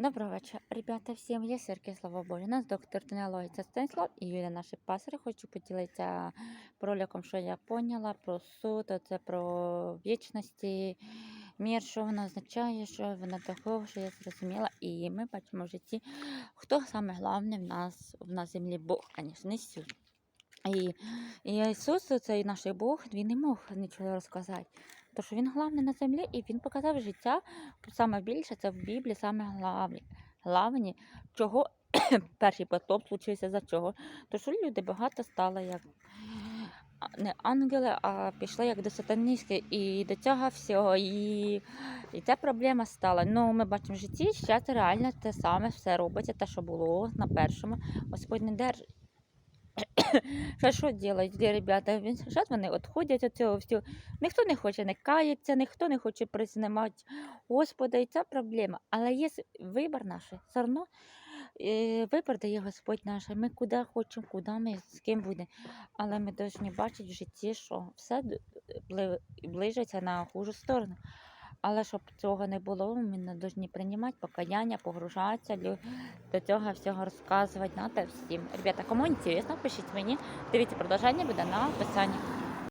Доброго вечора, ребята, всім. Я Сергій, слава Богу. Нас доктор Тенелой, це Станіслав і Юля, наші пасари. Хочу поділитися проліком, що я поняла про суд, це про вічності, мір, що вона означає, що вона такого, що я зрозуміла. І ми бачимо в житті, хто саме головне в нас, в нас землі Бог, звісно, не Ісус. І, і Ісус, цей наш Бог, він не мог нічого розказати. Тому що він головний на землі, і він показав життя саме більше це в Біблії, саме главні, главні, чого перший потоп случився за чого. То що люди багато стали як не ангели, а пішли як до сатаністки. І до цього всього. І, і ця проблема стала. Ну, ми бачимо в житті, зараз реально те саме все робиться, те, що було на першому. Господь не держить. Що що де ребята? Він- Що вони відходять від цього всього? Ніхто не хоче не каятися, ніхто не хоче признавати Господа, і це проблема. Але є вибір наш, все одно е, вибір дає Господь наш. Ми куди хочемо, куди ми з ким будемо. Але ми повинні бачити в житті, що все ближиться на хужу сторону. Але щоб цього не було, ми не повинні приймати покаяння, погружатися, до цього всього розказувати. Надо всім. Ребята, кому інтересно, пишіть мені. Дивіться, продовження буде на описанні.